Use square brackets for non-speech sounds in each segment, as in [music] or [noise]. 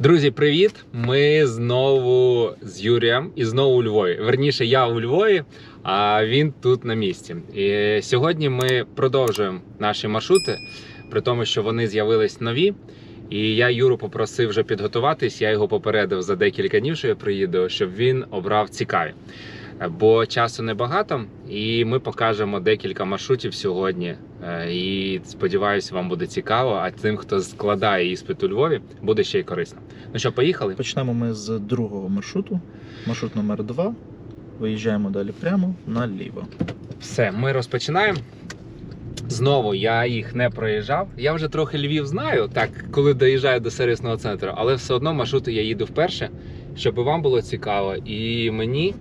Друзі, привіт! Ми знову з Юрієм і знову у Львові. Верніше, я у Львові, а він тут на місці. І сьогодні ми продовжуємо наші маршрути, при тому, що вони з'явились нові. І я Юру попросив вже підготуватись. Я його попередив за декілька днів, що я приїду, щоб він обрав цікаві. Бо часу небагато, і ми покажемо декілька маршрутів сьогодні. Е, І сподіваюся, вам буде цікаво. А тим, хто складає іспит у Львові, буде ще й корисно. Ну що, поїхали? Почнемо ми з другого маршруту. Маршрут номер 2. Виїжджаємо далі прямо наліво. Все, ми розпочинаємо. Знову я їх не проїжджав. Я вже трохи Львів знаю, так коли доїжджаю до сервісного центру, але все одно маршрути я їду вперше, щоб вам було цікаво, і мені.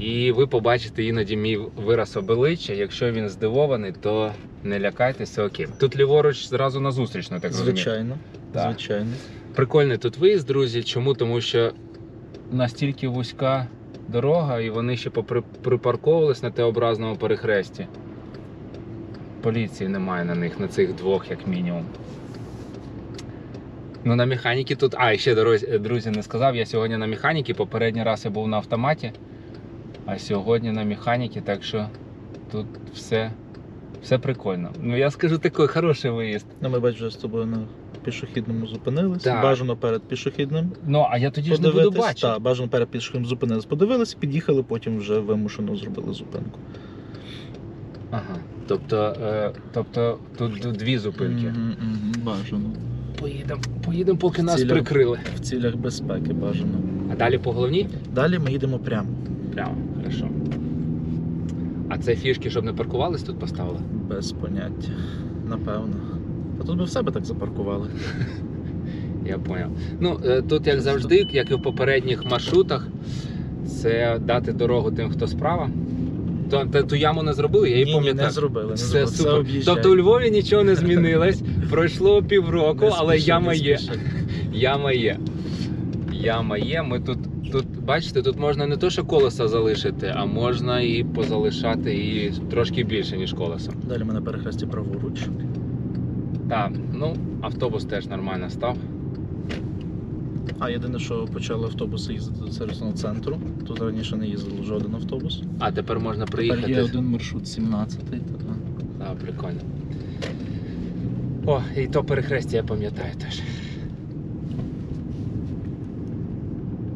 І ви побачите іноді мій вираз обличчя. Якщо він здивований, то не лякайтеся, окей. Тут ліворуч зразу на зустрічну, так розумію. Звичайно. Так. Звичайно. Прикольний тут виїзд, друзі. Чому? Тому що настільки вузька дорога, і вони ще припарковувались на Т-образному перехресті. Поліції немає на них, на цих двох, як мінімум. Ну, на механіки тут. А, і ще друзі, не сказав. Я сьогодні на механіки. Попередній раз я був на автоматі, а сьогодні на механіки, так що тут все, все прикольно. Ну, я скажу такий хороший виїзд. Ну, ми бачимо з тобою на пішохідному зупинились. Так. Бажано перед пішохідним. Ну, а я тоді ж не буду бачити. Так, бажано перед пішохідним зупинились. Подивились, під'їхали, потім вже вимушено зробили зупинку. Ага. Тобто, е, тобто тут дві зупинки. Мгм, мгм, Бажано. Поїдемо, поїдемо, поки нас Ціля. прикрили. В цілях безпеки бажано. А далі по головній? Далі ми їдемо прямо. Прямо, хорошо. А це фішки, щоб не паркувались, тут поставили? Без поняття. Напевно. А тут би в себе так запаркували. [laughs] Я поняв. Ну, е, тут, як завжди, як і в попередніх маршрутах, це дати дорогу тим, хто справа. То, та- ту яму не зробили, я її Ні, ні, пам'ятаю. не зробили. Не Все зробили. супер. об'їжджають. тобто у Львові нічого не змінилось. Пройшло півроку, Не але спіши, яма не є. спіши. [laughs] Яма є. Яма є. Ми тут, тут, бачите, тут можна не то, що колеса залишити, а можна і позалишати і трошки більше, ніж колесо. Далі ми на перехресті праворуч. Так, ну, автобус теж нормально став. А єдине, що почали автобуси їздити до сервісного центру. Тут раніше не їздив жоден автобус. А тепер можна Тепер приїхати. є один маршрут 17-й. та- Так, прикольно. О, і то перехрестя я пам'ятаю теж.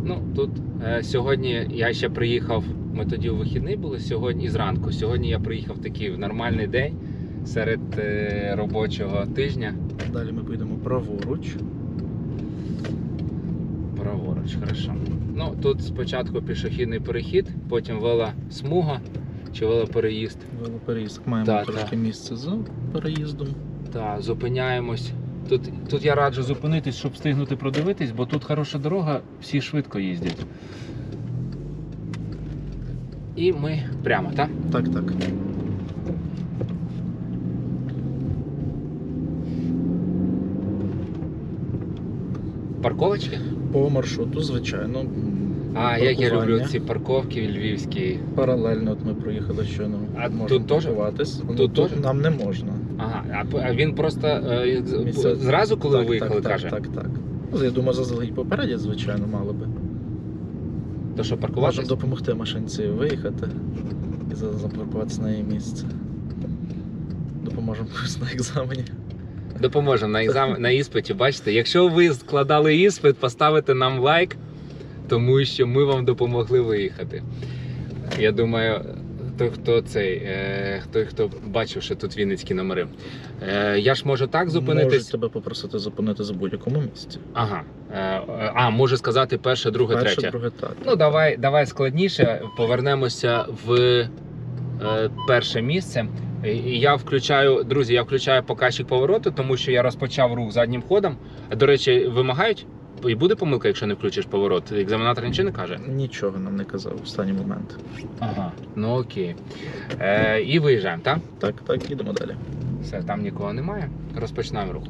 Ну, тут е, сьогодні я ще приїхав, ми тоді у вихідний були сьогодні і зранку. Сьогодні я приїхав такий в нормальний день серед е, робочого тижня. Далі ми поїдемо праворуч. Праворуч, хорошо. Ну, тут спочатку пішохідний перехід, потім велосмуга чи велопереїзд. Велопереїзд. Маємо Так, трошки так. місце за переїздом. Так, зупиняємось. Тут, тут я раджу зупинитись, щоб встигнути продивитись, бо тут хороша дорога, всі швидко їздять. І ми прямо, так? Так, так. Парковочки? По маршруту, звичайно. А, як я люблю ці парковки львівські. Паралельно от ми проїхали щойно. А Можемо тут теж? Ну, Тут тут теж? нам не можна. Ага, а він просто е, Місце- зразу, коли так, виїхали, так, каже, Так, так, так. Ну, я думаю, заздалегідь попередять, звичайно, мало би. то що? Можемо допомогти машинці виїхати і за- запаркуватися на її місце. Допоможемо комусь [laughs] на екзамені. Допоможемо на екзамен на іспиті. Бачите, якщо ви складали іспит, поставите нам лайк, тому що ми вам допомогли виїхати. Я думаю, той, хто цей, е, той, хто бачив, що тут вінницькі номери. Е, я ж можу так Можуть зупинитись. тебе попросити зупинити за будь-якому місці. Ага. Е, е, а, можу сказати перше, друге, Перше, третє. друге, так. Ну, давай, давай складніше. Повернемося в е, перше місце. Я включаю, друзі, я включаю показчик повороту, тому що я розпочав рух заднім ходом. До речі, вимагають? І буде помилка, якщо не включиш поворот. Екзаменатор нічого не каже. Нічого нам не казав в останній момент. Ага. Ну окей. Е, і виїжджаємо, так? Так, так, їдемо далі. Все, там нікого немає. Розпочинаємо рух.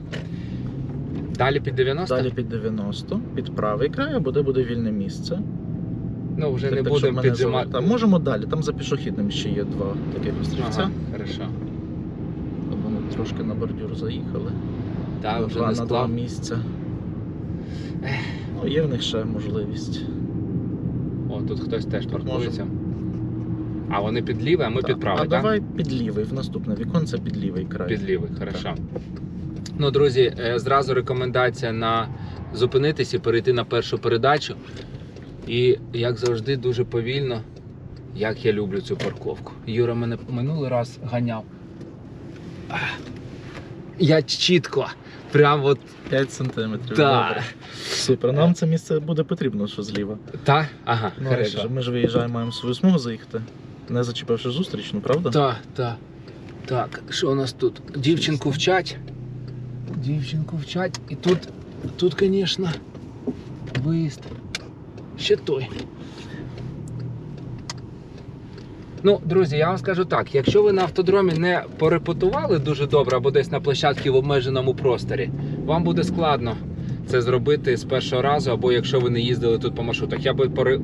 Далі під 90? Далі під 90, під правий край, або де буде вільне місце. Ну, вже Так, не так, будемо піджимати. завели. Можемо далі, там за пішохідним ще є два таких острівця. Ага, хорошо. Вони трошки на бордюр заїхали. Так, вже два не на два місця. Ну, є в них ще можливість. О, тут хтось теж паркується. А вони під лівий, а ми Так. під правий, А так? давай під лівий, в наступне віконце під лівий край. Під лівий, хорошо. Ну, друзі, е, зразу рекомендація на зупинитись і перейти на першу передачу. І, як завжди, дуже повільно, як я люблю цю парковку. Юра мене минулий раз ганяв. Я чітко, прям от 5 сантиметрів. так. Добре. Супер. Нам це місце буде потрібно, що зліва. Та? Ага, Ну, хорошо. же, ми ж виїжджаємо, маємо свою смугу заїхати. Не зачепивши зустрічну, правда? Так, так. Так, що у нас тут? Дівчинку вчать. Дівчинку вчать. І тут, тут, звісно, виїзд. Ще той. Ну, друзі, я вам скажу так: якщо ви на автодромі не порепетували дуже добре або десь на площадці в обмеженому просторі, вам буде складно це зробити з першого разу, або якщо ви не їздили тут по маршрутах. Я би пори...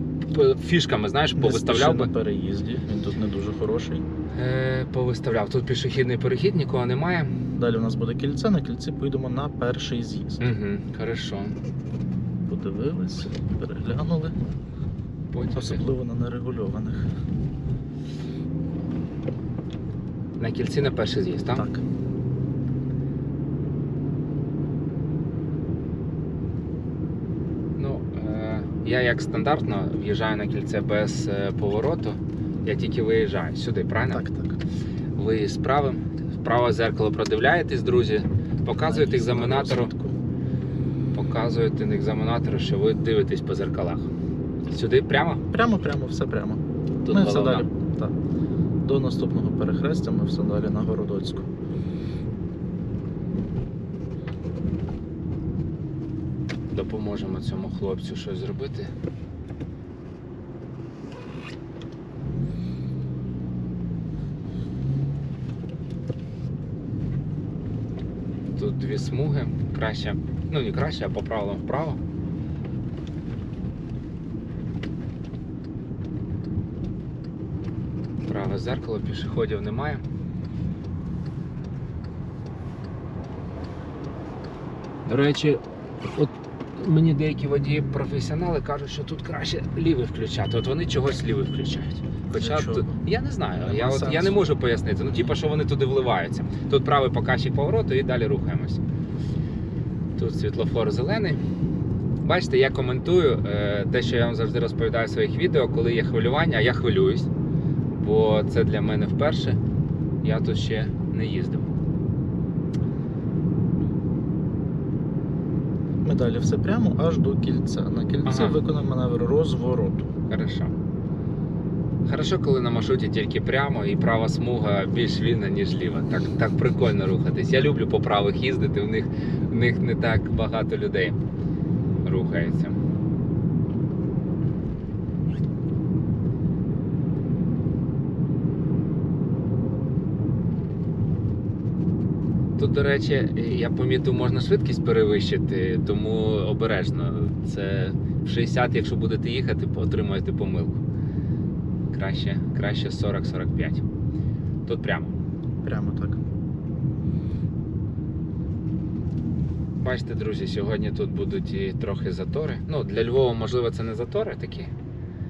фішками, знаєш, повиставляв би. на переїзді. Він тут не дуже хороший. Е, повиставляв. Тут пішохідний перехід, нікого немає. Далі у нас буде кільце, на кільці поїдемо на перший з'їзд. Угу, хорошо. Подивились, переглянули, Потім особливо на нерегульованих. На кільці на перший з'їзд, так? Так. Ну, е, я як стандартно в'їжджаю на кільце без е, повороту. Я тільки виїжджаю сюди, правильно? Так, так. Ви з правим, праве зеркало продивляєтесь, друзі. Показуєте екзаменатору, показуєте екзаменатору, що ви дивитесь по зеркалах. Сюди прямо? Прямо, прямо, все прямо. Тут ми все далі. Так. До наступного перехрестя ми все далі на Городоцьку. Допоможемо цьому хлопцю щось зробити. Тут дві смуги. Краще, ну не краще, а по правилам вправо. Праве зеркало, пішоходів немає. До речі, от мені деякі водії професіонали кажуть, що тут краще лівий включати. От вони чогось лівий включають. Хоча тут- я не знаю, Нема я, от, я не можу пояснити. Ну, типа, що вони туди вливаються. Тут правий показчик повороту і далі рухаємось. Тут світлофор зелений. Бачите, я коментую е, те, що я вам завжди розповідаю в своїх відео, коли є хвилювання, а я хвилююсь, бо це для мене вперше. Я тут ще не їздив. Ми далі все прямо аж до кільця. На кільці Ага. виконаємо маневр розвороту. Хорошо. Хорошо, коли на маршруті тільки прямо і права смуга більш вільна, ніж ліва. Так, так прикольно рухатись. Я люблю по правих їздити, в них, в них не так багато людей рухається. Тут, до речі, я помітив, можна швидкість перевищити, тому обережно. Це в 60, якщо будете їхати, отримаєте помилку. Краще, краще 40-45. Тут прямо. Прямо так. Бачите, друзі, сьогодні тут будуть і трохи затори. Ну, для Львова, можливо, це не затори такі.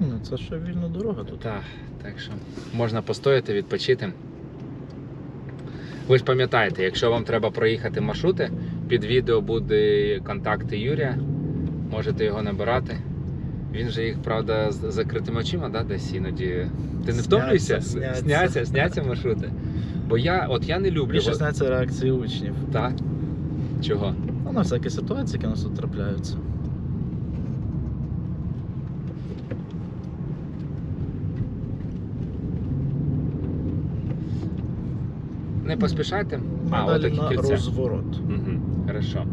Ну, це ще вільна дорога тут. Так, так що можна постояти, відпочити. Ви ж пам'ятаєте, якщо вам треба проїхати маршрути, під відео буде контакти Юрія. Можете його набирати. Він же їх, правда, з закритими очима, да, десь іноді. Ти не втомлюєшся? сняться. сняться, маршрути. Бо я, от я не люблю. Більше сняться реакції учнів. Так. Чого? Ну, на всякі ситуації, які у нас тут трапляються. Не поспішайте. А, далі на кільце. розворот. Угу, хорошо.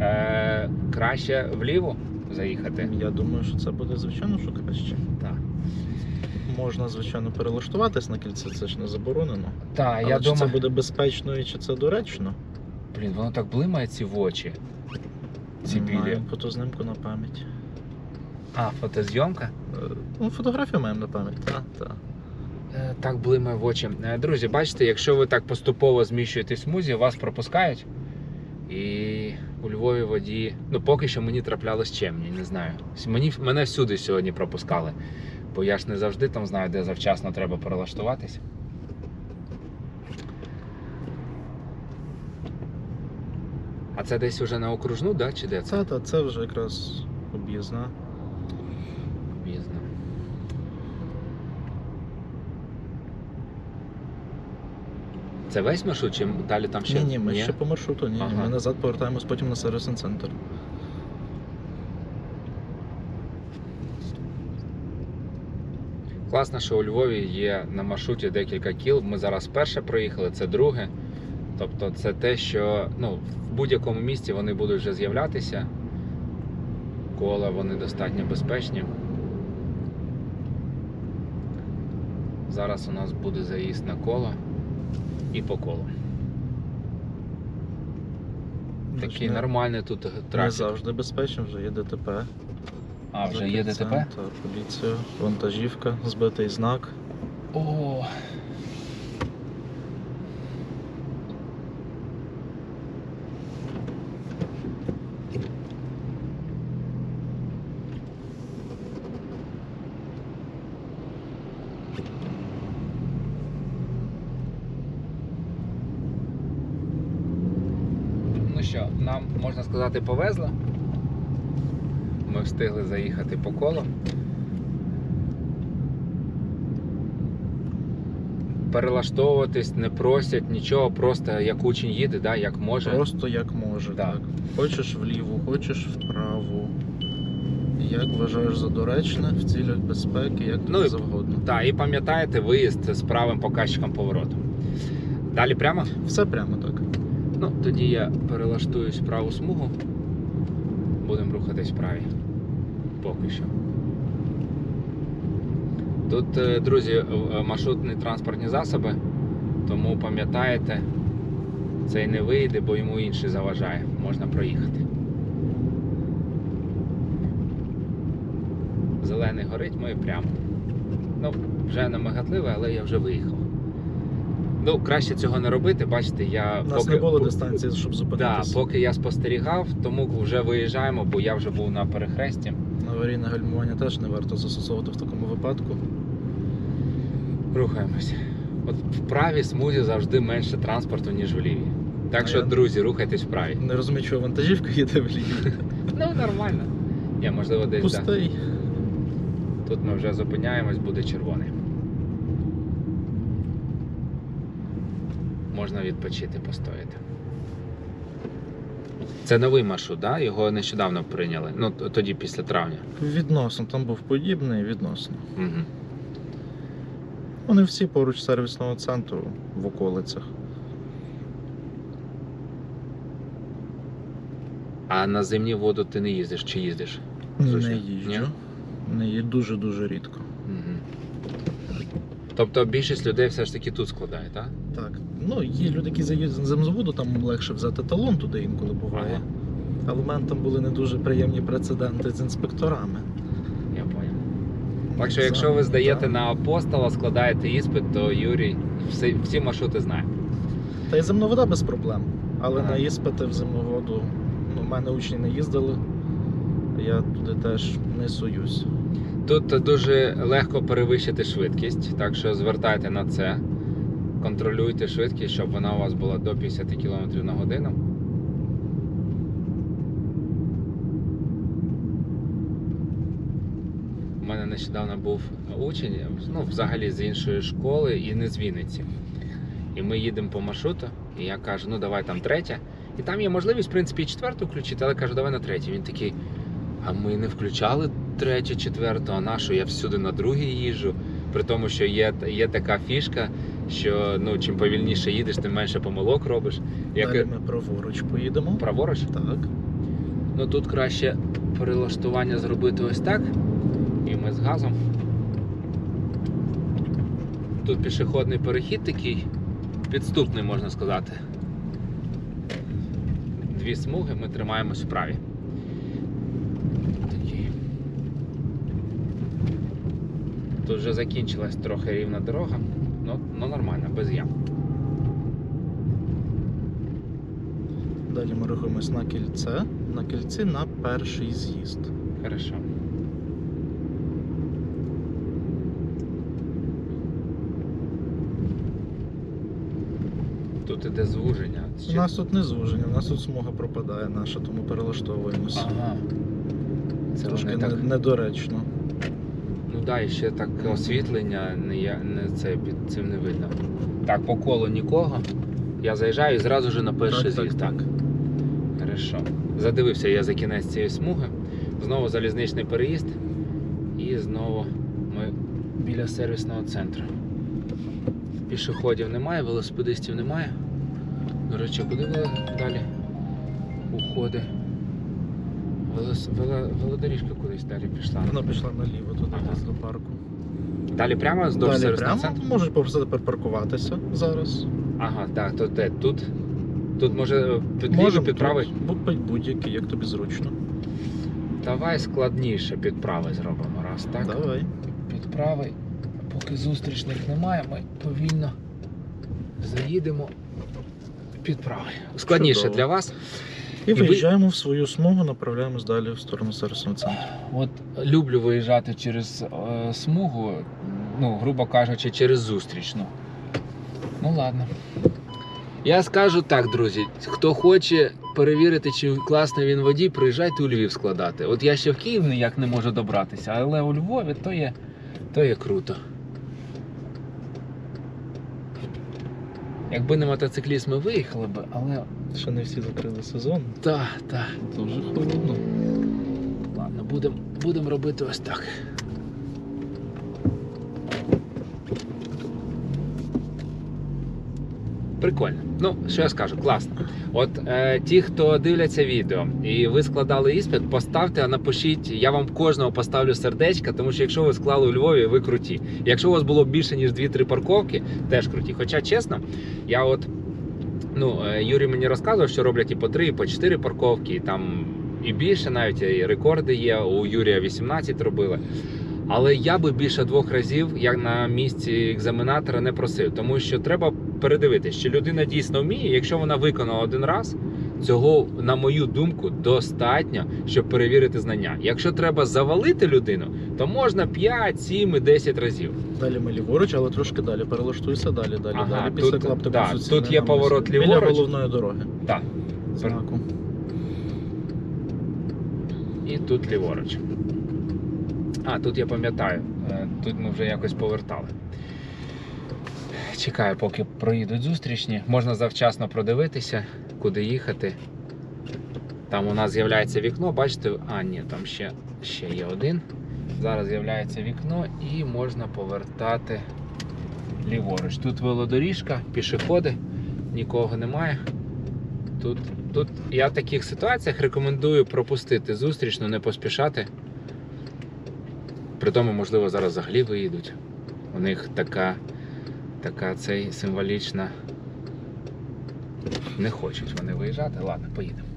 Е, краще вліво заїхати. Я думаю, що це буде звичайно, що краще. Так. Можна, звичайно, перелаштуватись на кільце, це ж не заборонено. Так, Але я чи думаю. це буде безпечно і чи це доречно? Блін, воно так блимає ці в очі. Ці білі. Маємо фотознімку на пам'ять. А, фотозйомка? Е, Ну, фотографію маємо на пам'ять, так, так. Е, так блимає в очі. Е, друзі, бачите, якщо ви так поступово зміщуєтесь в смузі, вас пропускають. І у Львові водії, ну поки що мені траплялось чемні, не знаю. Мені, мене всюди сьогодні пропускали. Бо я ж не завжди там знаю, де завчасно треба перелаштуватись. А це десь уже на окружну, да? чи де це? Та, та, це вже якраз. Об'їзна. Це весь маршрут, чи далі там ще? Ні, ні, ми ще по маршруту, ні, ні. Ага. Ми назад повертаємось потім на сервісний центр. Класно, що у Львові є на маршруті декілька кіл. Ми зараз перше проїхали, це друге. Тобто це те, що ну, в будь-якому місці вони будуть вже з'являтися. Кола вони достатньо безпечні. Зараз у нас буде заїзд на коло і по колу. Такий Не- нормальний тут Не завжди безпечно, вже є ДТП. А, вже є ДТП? Поліцію, вантажівка, збитий знак. О. Ну що, нам можна сказати повезло. Ми встигли заїхати по колу. перелаштовуватись не просять нічого, просто як учень їде, да, як може. Просто як може, Да. так. Хочеш вліву, хочеш вправу. Як вважаєш за доречне в цілях безпеки, як тобі Ну завгодно. Так, і пам'ятаєте виїзд з правим показчиком повороту. Далі прямо? Все прямо так. Ну, тоді я перелаштуюсь праву смугу. Будемо рухатись вправі. Поки що. Тут, е, друзі, е, маршрутні транспортні засоби, тому пам'ятаєте, цей не вийде, бо йому інший заважає. Можна проїхати. Зелений горить, ми прямо. Ну, вже не мигатливе, але я вже виїхав. Ну, краще цього не робити, бачите, я У нас поки- не було дистанції, щоб Да, поки я спостерігав, тому вже виїжджаємо, бо я вже був на перехресті. Аварійне гальмування теж не варто застосовувати в такому випадку. Рухаємося. От в правій смузі завжди менше транспорту, ніж в лівій. Так А що, я- друзі, рухайтесь вправі. Не розумію, чого вантажівка їде вліві. [laughs] Ну, нормально. Ні, можливо, десь да. Пустий. тут ми вже зупиняємось, буде червоний. Можна відпочити, постояти. Це новий маршрут, да? Його нещодавно прийняли. Ну, тоді після травня. Відносно, там був подібний, відносно. Угу. Вони всі поруч сервісного центру в околицях. А на зимні воду ти не їздиш чи їздиш? Не Слушай, їжджу. Не їжджу дуже-дуже рідко. Угу. Тобто більшість людей все ж таки тут складає, так? Так. Ну, є люди, які заїздять на земзаводу, там легше взяти талон туди інколи буває. Ага. Але в мене там були не дуже приємні прецеденти з інспекторами. Я понял. Так що, якщо ви здаєте на апостола, складаєте іспит, то Юрій всі, всі маршрути знає. Та й земновода без проблем. Але Ага. на іспити в земноводу, ну, в мене учні не їздили. Я туди теж не суюсь. Тут дуже легко перевищити швидкість, так що звертайте на це. Контролюйте швидкість, щоб вона у вас була до 50 км на годину. У мене нещодавно був учень, ну, взагалі з іншої школи і не з Вінниці. І ми їдемо по маршруту, і я кажу, ну давай там третя. І там є можливість, в принципі, і четверту включити, але кажу, давай на третю. Він такий, а ми не включали третю, четверту, а нашу я всюди на другій їжджу. При тому, що є, є така фішка, що ну, чим повільніше їдеш, тим менше помилок робиш. Як Далі ми праворуч поїдемо. праворуч, Так. ну тут краще перелаштування зробити ось так. І ми з газом. Тут пішохідний перехід такий підступний, можна сказати. Дві смуги, ми тримаємось вправі. Тут вже закінчилась трохи рівна дорога, ну, ну нормально, без ям. Далі ми рухаємось на кільце. На кільці на перший з'їзд. Хорошо. Тут іде звуження. У нас тут не звуження, у нас тут смуга пропадає наша, тому перелаштовуємось. Ага. Це Трошки вони не- так. недоречно. Ну да, і ще так освітлення, не, не це під цим не видно. Так, по колу нікого. Я заїжджаю і зразу ж на перший Так, так, так. Хорошо. Задивився я за кінець цієї смуги. Знову залізничний переїзд. І знову ми біля сервісного центру. Пішоходів немає, велосипедистів немає. До речі, куди далі уходи? Велос... Вело... Велодоріжка кудись далі пішла. Вона пішла наліво туди Ага. десь до парку. Далі прямо здовж Далі сервісного прямо центру? можеш попросити припаркуватися зараз. Ага, так, то де? Тут? Тут може під лівий, Можемо під правий? тут. Будь будь-який, як тобі зручно. Давай складніше під правий зробимо раз, так? Давай. Під правий. Поки зустрічних немає, ми повільно заїдемо під правий. Складніше Чудово. для вас. І, виїжджаємо в свою смугу, направляємось далі в сторону сервісного центру. От люблю виїжджати через е, смугу, ну, грубо кажучи, через зустрічну. Ну ладно. Я скажу так, друзі. Хто хоче перевірити, чи класний він водій, приїжджайте у Львів складати. От я ще в Київ ніяк не можу добратися, але у Львові то є, то є круто. Якби не мотоцикліст, ми виїхали б, але Ще не всі закрили сезон. Так та. Дуже холодно. Ладно, будемо будем робити ось так. Прикольно. Ну, що я скажу, класно. От е, ті, хто дивляться відео, і ви складали іспит, поставте, а напишіть. Я вам кожного поставлю сердечка, тому що якщо ви склали у Львові, ви круті. Якщо у вас було більше ніж 2-3 парковки, теж круті. Хоча чесно, я от ну, е, Юрій мені розказував, що роблять і по 3, і по 4 парковки, і там і більше навіть і рекорди є. У Юрія 18 робили. Але я би більше двох разів, як на місці екзаменатора, не просив, тому що треба передивитися, чи людина дійсно вміє. Якщо вона виконала один раз, цього, на мою думку, достатньо, щоб перевірити знання. Якщо треба завалити людину, то можна 5, 7 і 10 разів. Далі ми ліворуч, але трошки далі. Перелаштуйся далі, далі, Ага, далі. Після тут- клаптику да, тут є поворот біля ліворуч. головної дороги. Так. Знаку. І тут ліворуч. А, тут я пам'ятаю. е, Тут ми вже якось повертали. Чекаю, поки проїдуть зустрічні. Можна завчасно продивитися, куди їхати. Там у нас з'являється вікно, бачите? А, ні, там ще, ще є один. Зараз з'являється вікно і можна повертати ліворуч. Тут велодоріжка, пішоходи, нікого немає. Тут, тут я в таких ситуаціях рекомендую пропустити зустрічну, не поспішати. При тому, можливо, зараз взагалі виїдуть. У них така, така цей символічна. Не хочуть вони виїжджати. Ладно, поїдемо.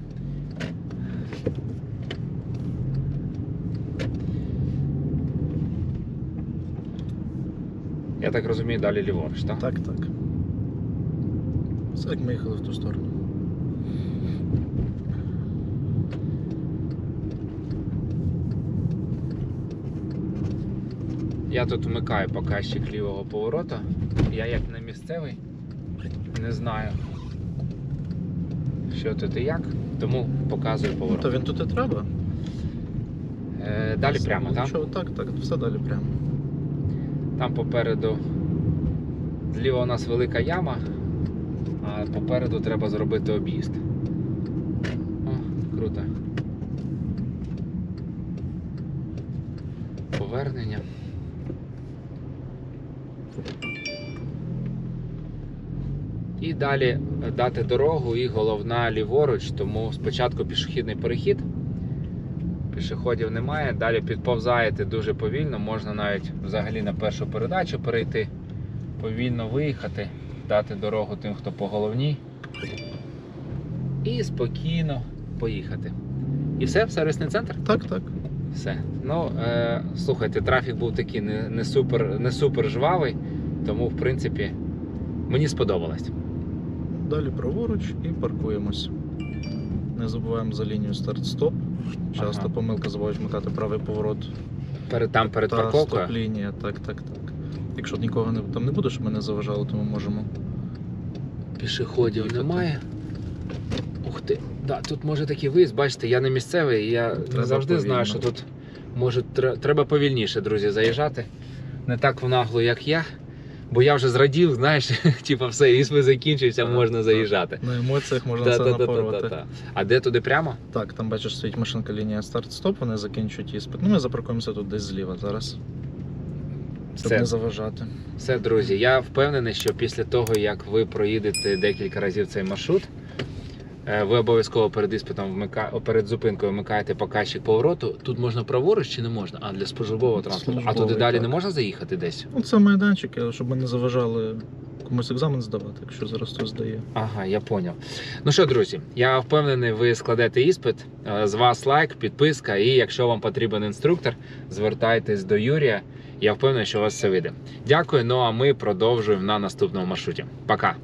Я так розумію, далі ліворуч, так? Так, так. Все як ми їхали в ту сторону. Я тут вмикаю показчик лівого повороту. Я як не місцевий, не знаю, що тут і як, тому показую Ну, поворот. то він тут і треба. Е, далі прямо, так? Нічого, так, так, все далі прямо. Там попереду зліва у нас велика яма, а попереду треба зробити об'їзд. О, круто. Повернення. І далі дати дорогу і головна ліворуч, тому спочатку пішохідний перехід. Пішоходів немає, далі підповзаєте дуже повільно, можна навіть взагалі на першу передачу перейти, повільно виїхати, дати дорогу тим, хто по головній. І спокійно поїхати. І все, в сервісний центр? Так, так. Все. Ну, е, слухайте, трафік був такий не, не, супер, не супер жвавий, тому, в принципі, мені сподобалось. Далі праворуч і паркуємось. Не забуваємо за лінію старт-стоп. Часто Ага. помилка забувають вмикати правий поворот. Перед там перед та парковкою. стоп-лінія. Так, так, так. Якщо нікого не, там не буде, щоб ми не заважали, то ми можемо. Пішоходів Їхати. немає. Ух ти. Да, тут може такий виїзд, бачите, я не місцевий, я не Треба завжди знаю, що тут може треба повільніше, друзі, заїжджати. Не так в нагло, як я. Бо я вже зрадів, знаєш, [laughs] типа все, іспит закінчився, можна заїжджати. На емоціях можна все. Та-та-та-та-та. А де туди прямо? Так, там бачиш, стоїть машинка лінія старт-стоп, вони закінчують іспит. Ну, ми запаркуємося тут десь зліва зараз, щоб Все. не заважати. Все, друзі, я впевнений, що після того, як ви проїдете декілька разів цей маршрут, ви обов'язково перед іспитом вмика... перед зупинкою вмикаєте показчик повороту. Тут можна праворуч чи не можна? А для споживового транспорту. А туди далі так. не можна заїхати десь? Ну, це майданчик, щоб ми не заважали комусь екзамен здавати, якщо зараз хтось здає. Ага, я поняв. Ну що, друзі, я впевнений, ви складете іспит. Е, З вас лайк, підписка, і якщо вам потрібен інструктор, звертайтесь до Юрія. Я впевнений, що у вас все вийде. Дякую. Ну а ми продовжуємо на наступному маршруті. Пока.